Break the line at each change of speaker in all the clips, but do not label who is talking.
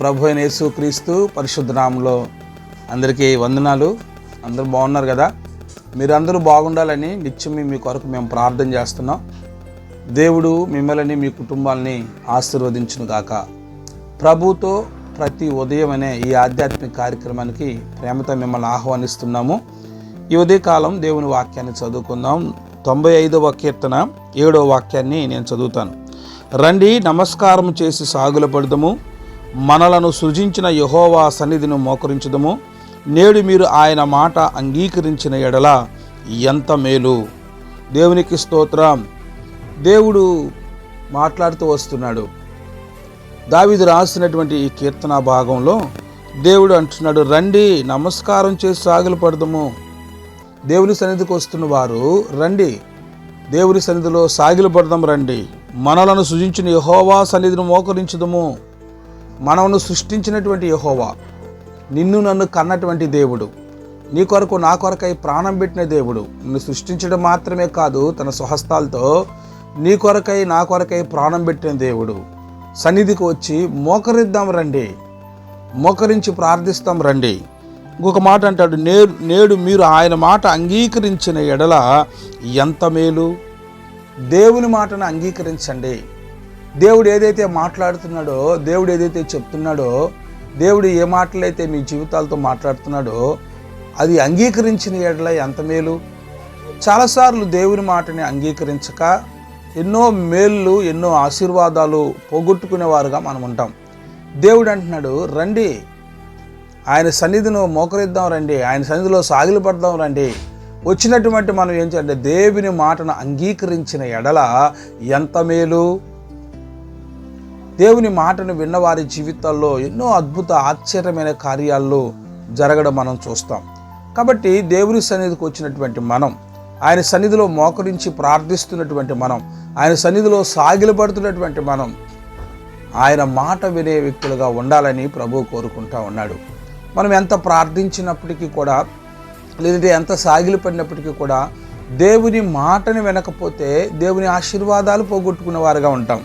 ప్రభు అయిన యేసుక్రీస్తు పరిశుద్ధ అందరికీ వందనాలు. అందరూ బాగున్నారు కదా? మీరందరూ బాగుండాలని నిత్యం మీ కొరకు మేము ప్రార్థన చేస్తున్నాం. దేవుడు మిమ్మల్ని మీ కుటుంబాలని ఆశీర్వదించును గాక. ప్రభుతో ప్రతి ఉదయం అనే ఈ ఆధ్యాత్మిక కార్యక్రమానికి ప్రేమతో మిమ్మల్ని ఆహ్వానిస్తున్నాము. ఈ ఉదయకాలం దేవుని వాక్యాన్ని చదువుకుందాం. తొంభై ఐదవ కీర్తన ఏడవ వాక్యాన్ని నేను చదువుతాను. రండి నమస్కారం చేసి సాగుల పడదము మనలను సృజించిన యహోవా సన్నిధిని మోకరించుదము. నేడు మీరు ఆయన మాట అంగీకరించిన ఎడల ఎంత మేలు. దేవునికి స్తోత్రం. దేవుడు మాట్లాడుతూ వస్తున్నాడు. దావిదు రాసినటువంటి ఈ కీర్తన భాగంలో దేవుడు అంటున్నాడు రండి నమస్కారం చేసి సాగులు పడదము దేవుని సన్నిధికి వస్తున్న వారు రండి దేవుని సన్నిధిలో సాగిలు పడదాం రండి. మనలను సృజించిన యహోవా సన్నిధిని మోకరించుదము. మనను సృష్టించినటువంటి యహోవా నిన్ను నన్ను కన్నటువంటి దేవుడు నీ కొరకు నా కొరకై ప్రాణం పెట్టిన దేవుడు నిన్ను సృష్టించడం మాత్రమే కాదు తన స్వహస్తాలతో నీ కొరకై నా కొరకై ప్రాణం పెట్టిన దేవుడు. సన్నిధికి వచ్చి మోకరిద్దాం రండి మోకరించి ప్రార్థిస్తాం రండి. ఇంకొక మాట అంటాడు నేడు నేడు మీరు ఆయన మాట అంగీకరించిన ఎడల ఎంత మేలు? దేవుని మాటను అంగీకరించండి. దేవుడు ఏదైతే మాట్లాడుతున్నాడో దేవుడు ఏదైతే చెప్తున్నాడో దేవుడు ఏ మాటలైతే మీ జీవితాలతో మాట్లాడుతున్నాడో అది అంగీకరించిన ఎడల ఎంత మేలు. చాలాసార్లు దేవుని మాటని అంగీకరించక ఎన్నో మేళ్ళు ఎన్నో ఆశీర్వాదాలు పోగొట్టుకునేవారుగా మనం ఉంటాం. దేవుడు అంటున్నాడు రండి ఆయన సన్నిధిను మోకరిద్దాం రండి ఆయన సన్నిధిలో సాగిలు పడదాం రండి. వచ్చినటువంటి మనం ఏం చేయాలంటే దేవుని మాటను అంగీకరించిన ఎడల ఎంత మేలు. దేవుని మాటను విన్నవారి జీవితాల్లో ఎన్నో అద్భుత ఆశ్చర్యమైన కార్యాల్లో జరగడం మనం చూస్తాం. కాబట్టి దేవుని సన్నిధికి వచ్చినటువంటి మనం ఆయన సన్నిధిలో మోకరించి ప్రార్థిస్తున్నటువంటి మనం ఆయన సన్నిధిలో సాగిలపడుతున్నటువంటి మనం ఆయన మాట వినే వ్యక్తులుగా ఉండాలని ప్రభు కోరుకుంటా ఉన్నాడు. మనం ఎంత ప్రార్థించినప్పటికీ కూడా లేదంటే ఎంత సాగిలిపడినప్పటికీ కూడా దేవుని మాటని వినకపోతే దేవుని ఆశీర్వాదాలు పోగొట్టుకునే వారుగా ఉంటాం.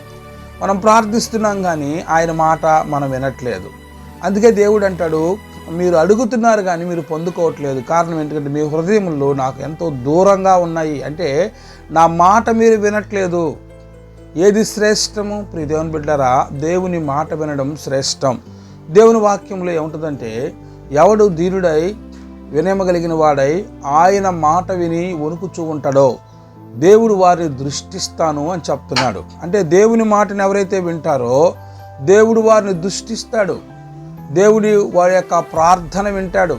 మనం ప్రార్థిస్తున్నాం కానీ ఆయన మాట మనం వినట్లేదు. అందుకే దేవుడు అంటాడు మీరు అడుగుతున్నారు కానీ మీరు పొందుకోవట్లేదు. కారణం ఏంటంటే మీ హృదయంలో నాకు ఎంతో దూరంగా ఉన్నాయి. అంటే నా మాట మీరు వినట్లేదు. ఏది శ్రేష్టము? ప్రియ దేవుని బిడ్డరా దేవుని మాట వినడం శ్రేష్టం. దేవుని వాక్యంలో ఏముంటుందంటే ఎవడు దీనుడై వినమగలిగిన వాడై ఆయన మాట విని వణుకుచూ ఉంటాడో దేవుడు వారిని దృష్టిస్తాను అని చెప్తున్నాడు. అంటే దేవుని మాటను ఎవరైతే వింటారో దేవుడు వారిని దృష్టిస్తాడు. దేవుడి వారి యొక్క ప్రార్థన వింటాడు.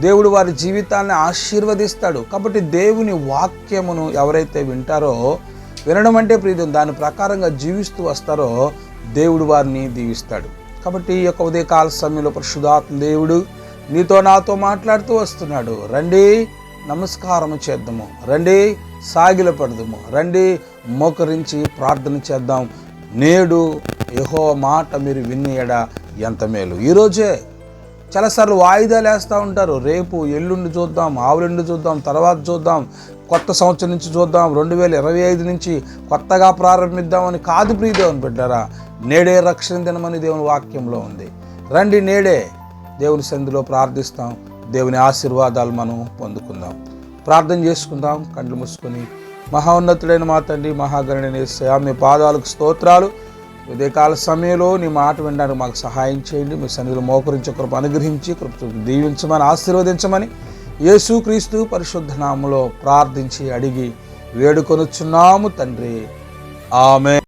దేవుడు వారి జీవితాన్ని ఆశీర్వదిస్తాడు. కాబట్టి దేవుని వాక్యమును ఎవరైతే వింటారో వినడం అంటే ప్రీతం దాని ప్రకారంగా జీవిస్తూ వస్తారో దేవుడు వారిని దీవిస్తాడు. కాబట్టి ఈ యొక్క ఉదయకాల సమయంలో పరిశుధాత్మ దేవుడు నీతో నాతో మాట్లాడుతూ వస్తున్నాడు. రండి. నమస్కారం చేద్దాము. రండి సాగిల పడదాము. రండి మోకరించి ప్రార్థన చేద్దాం. నేడు యహో మాట మీరు వినియడ ఎంత మేలు. ఈరోజే చాలాసార్లు వాయిదాలు వేస్తూ ఉంటారు. రేపు ఎల్లుండి చూద్దాం ఆవులుండి చూద్దాం తర్వాత చూద్దాం కొత్త సంవత్సరం నుంచి చూద్దాం రెండు వేల ఇరవై ఐదు నుంచి కొత్తగా ప్రారంభిద్దామని కాదు ప్రియదేవుని బిడ్డారా నేడే రక్షణ దినమని దేవుని వాక్యంలో ఉంది. రండి నేడే దేవుని సంధిలో ప్రార్థిస్తాం. దేవుని ఆశీర్వాదాలు మనం పొందుకుందాం. ప్రార్థన చేసుకుందాం. కండ్లు మూసుకొని మహోన్నతుడైన మా తండ్రి మహాగణుడైన మీ పాదాలకు స్తోత్రాలు. ఉదయకాల సమయంలో నీ మాట వినడానికి మాకు సహాయం చేయండి. మీ సన్నిధిలో మోకరించి కృప అనుగ్రహించి కృప దీవించమని ఆశీర్వదించమని యేసుక్రీస్తు పరిశుద్ధ నామంలో ప్రార్థించి అడిగి వేడుకొనుచున్నాము తండ్రి. ఆమె